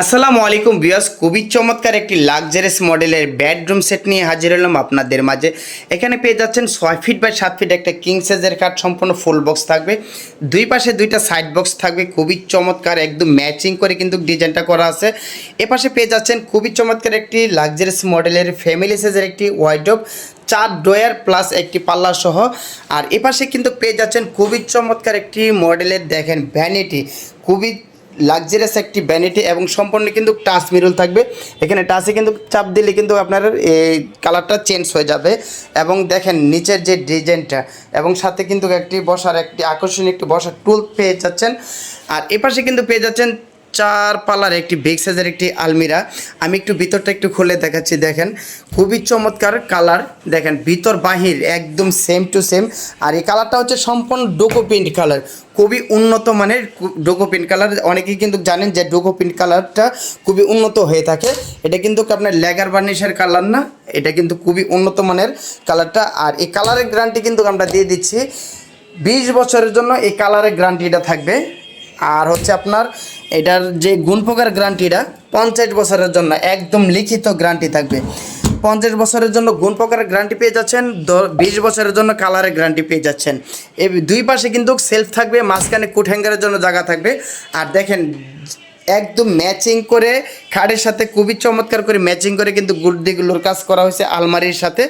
আসসালামু আলাইকুম বিয়াস খুবই চমৎকার একটি লাক্সারিয়াস মডেলের বেডরুম সেট নিয়ে হাজির হলাম আপনাদের মাঝে। এখানে পেয়ে যাচ্ছেন ছয় ফিট বাই সাত ফিট একটা কিং সাইজের কাঠ সম্পূর্ণ ফুল বক্স থাকবে। দুই পাশে দুইটা সাইড বক্স থাকবে, খুবই চমৎকার, একদম ম্যাচিং করে কিন্তু ডিজাইনটা করা আছে। এপাশে পেয়ে যাচ্ছেন খুবই চমৎকার একটি লাক্সারিয়াস মডেলের ফ্যামিলি সাইজের একটি ওয়াইড্রোপ চার ডোয়ার প্লাস একটি পাল্লা সহ। আর এপাশে কিন্তু পেয়ে যাচ্ছেন খুবই চমৎকার একটি মডেলের দেখেন ভ্যানিটি খুবই লাক্সারিয়াস একটি ভ্যানিটি এবং সম্পূর্ণ কিন্তু টাচ মিরল থাকবে। এখানে টাচে কিন্তু চাপ দিলে কিন্তু আপনার এই কালারটা চেঞ্জ হয়ে যাবে এবং দেখেন নিচের যে ডিজাইনটা এবং সাথে কিন্তু একটি বসার একটি আকর্ষণীয় একটি বসার টুল পেয়ে যাচ্ছেন। আর এপাশে কিন্তু পেয়ে যাচ্ছেন চার পাল্লার একটি বিগ সাইজের একটি আলমিরা। আমি একটু ভিতরটা একটু খুলে দেখাচ্ছি, দেখেন। খুবই চমৎকার কালার দেখেন, ভিতর, বাহির, একদম সেম টু সেম আর এই কালারটা হচ্ছে সম্পূর্ণ ডোকো প্রিন্ট কালার খুবই উন্নত মানের ডোকো প্রিন্ট কালার অনেকেই কিন্তু জানেন যে ডোকো প্রিন্ট কালারটা খুবই উন্নত হয়ে থাকে। এটা কিন্তু আপনার লেগার বার্নিশের কালার না। এটা কিন্তু খুবই উন্নত মানের কালারটা আর এই কালারের গ্যারান্টি কিন্তু আমরা দিয়ে দিচ্ছি। বিশ বছরের জন্য এই কালারের গ্যারান্টিটা থাকবে। আর হচ্ছে আপনার এটার যে গুণ প্রকার গ্যারান্টিটা পঞ্চাশ বছরের জন্য একদম লিখিত গ্যারান্টি থাকবে। পঞ্চাশ বছরের জন্য গুণ গুণপোকার গ্যারান্টি পেয়ে যাচ্ছেন বিশ বছরের জন্য কালারের গ্যারান্টি পেয়ে যাচ্ছেন। এই দুই পাশে কিন্তু সেলফ থাকবে, মাঝখানে কুট হ্যাঙ্গারের জন্য জায়গা থাকবে। আর দেখেন একদম ম্যাচিং করে, খাটের সাথে খুবই চমৎকার করে ম্যাচিং করে কিন্তু গুড্ডিগুলোর কাজ করা হয়েছে আলমারির সাথে।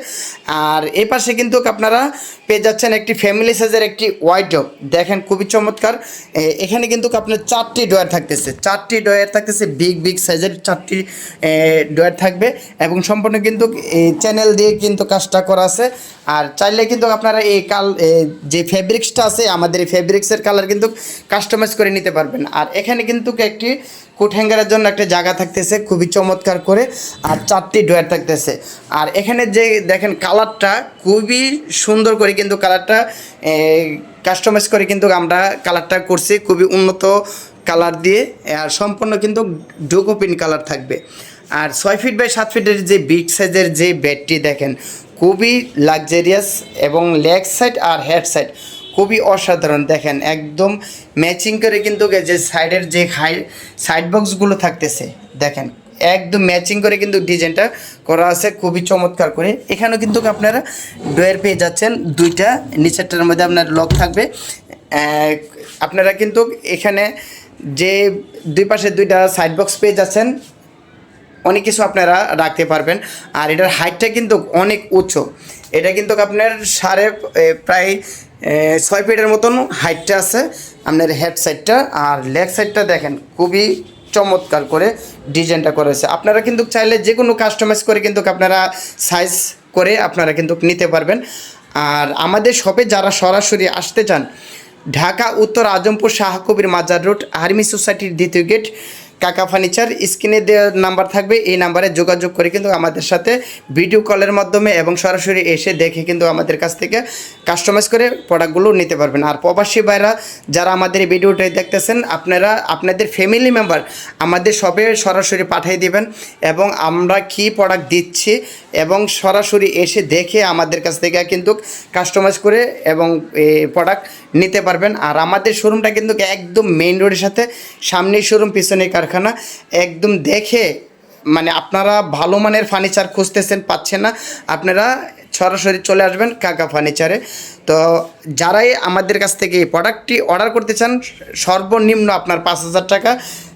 আর এই পাশে কিন্তু আপনারা পেয়ে যাচ্ছেন একটি ফ্যামিলি সাইজের একটি ওয়াইডপ দেখেন খুবই চমৎকার। এখানে কিন্তু আপনার চারটি ডয়ার থাকতেছে। চারটি ডয়ার থাকতেছে বিগ বিগ সাইজের চারটি ডয়ার থাকবে এবং সম্পূর্ণ কিন্তু চ্যানেল দিয়ে কিন্তু কাজটা করা আছে। আর চাইলে কিন্তু আপনারা এই কাল যে ফেব্রিক্সটা আছে, আমাদের এই ফেব্রিক্সের কালার কিন্তু কাস্টমাইজ করে নিতে পারবেন। আর এখানে কিন্তু একটি কোট হ্যাঙ্গারের জন্য একটা জায়গা থাকতেছে, খুবই চমৎকার করে, আর চারটি ডোয়ার থাকতেছে। আর এখানে যে দেখেন কালারটা খুবই সুন্দর করে কিন্তু কালারটা কাস্টমাইজ করে কিন্তু আমরা কালারটা করছি, খুবই উন্নত কালার দিয়ে, আর সম্পূর্ণ কিন্তু ডোকোপিন কালার থাকবে। আর ছয় ফিট বাই সাত ফিটের যে বিগ সাইজের যে বেডটি দেখেন, খুবই লাক্সারিয়াস এবং লেগ সাইড আর হেড সাইড খুবই অসাধারণ। দেখেন, একদম ম্যাচিং করে কিন্তু যে সাইডের যে হাই সাইড বক্সগুলো থাকতেছে, দেখেন, একদম ম্যাচিং করে কিন্তু ডিজাইনটা করা আছে, খুবই চমৎকার করে। এখানেও কিন্তু আপনারা ডোয়ের পেয়ে যাচ্ছেন, দুইটা, নিচেরটার মধ্যে আপনার লক থাকবে। আপনারা কিন্তু এখানে যে দুই পাশে দুইটা সাইড বক্স পেয়ে যাচ্ছেন অনেক কিছু আপনারা রাখতে পারবেন। আর এটার হাইটটা কিন্তু অনেক উঁচু এটা কিন্তু আপনার সাড়ে প্রায় ছয় ফিটের মতন হাইটটা আছে। আপনার হেড সাইডটা আর লেগ সাইডটা দেখেন, খুবই চমৎকার করে ডিজাইনটা করেছে আপনারা কিন্তু চাইলে যে কোনো কাস্টমাইজ করে কিন্তু আপনারা সাইজ করে আপনারা কিন্তু নিতে পারবেন। আর আমাদের শপে যারা সরাসরি আসতে চান, ঢাকা, উত্তর, আজমপুর, শাহকবির, মাজার রোড, আর্মি সোসাইটির দ্বিতীয় গেট কাকা ফার্নিচার, স্ক্রিনে দেওয়া নাম্বার থাকবে, এই নাম্বারে যোগাযোগ করে কিন্তু আমাদের সাথে ভিডিও কলের মাধ্যমে এবং সরাসরি এসে দেখে কিন্তু আমাদের কাছ থেকে কাস্টমাইজ করে প্রোডাক্টগুলো নিতে পারবেন। আর প্রবাসী ভাইরা, যারা আমাদের এই ভিডিওটা দেখতেছেন, আপনারা, আপনাদের ফ্যামিলি মেম্বার আমাদের সবে সরাসরি পাঠিয়ে দিবেন এবং আমরা কি প্রোডাক্ট দিচ্ছি এবং সরাসরি এসে দেখে আমাদের কাছ থেকে কিন্তু কাস্টমাইজ করে এবং প্রোডাক্ট নিতে পারবেন। আর আমাদের শোরুমটা কিন্তু একদম মেইন রোডের সাথে, সামনেই শোরুম পিছনে কারখানা একদম দেখে মানে আপনারা ভালো মানের ফার্নিচার খুঁজতেছেন, পাচ্ছেন না। আপনারা সরাসরি চলে আসবেন কাকা ফার্নিচারে তো যারাই আমাদের কাছ থেকে এই প্রোডাক্টটি অর্ডার করতে চান, সর্বনিম্ন আপনার পাঁচ হাজার টাকা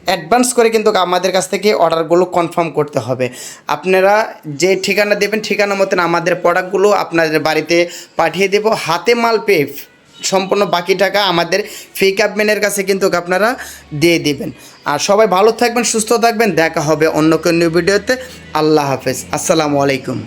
অ্যাডভান্স করে কিন্তু আমাদের কাছ থেকে অর্ডারগুলো কনফার্ম করতে হবে। আপনারা যে ঠিকানা দেবেন, ঠিকানা মতন আমাদের প্রোডাক্টগুলো আপনাদের বাড়িতে পাঠিয়ে দেব। হাতে মাল পেয়ে সম্পূর্ণ বাকি টাকা আমাদের ফিক ম্যানের কাছে কিন্তু আপনারা দিয়ে দিবেন। আর সবাই ভালো থাকবেন, সুস্থ থাকবেন, দেখা হবে অন্য কোনো ভিডিওতে আল্লাহ হাফেজ। আসসালামু আলাইকুম।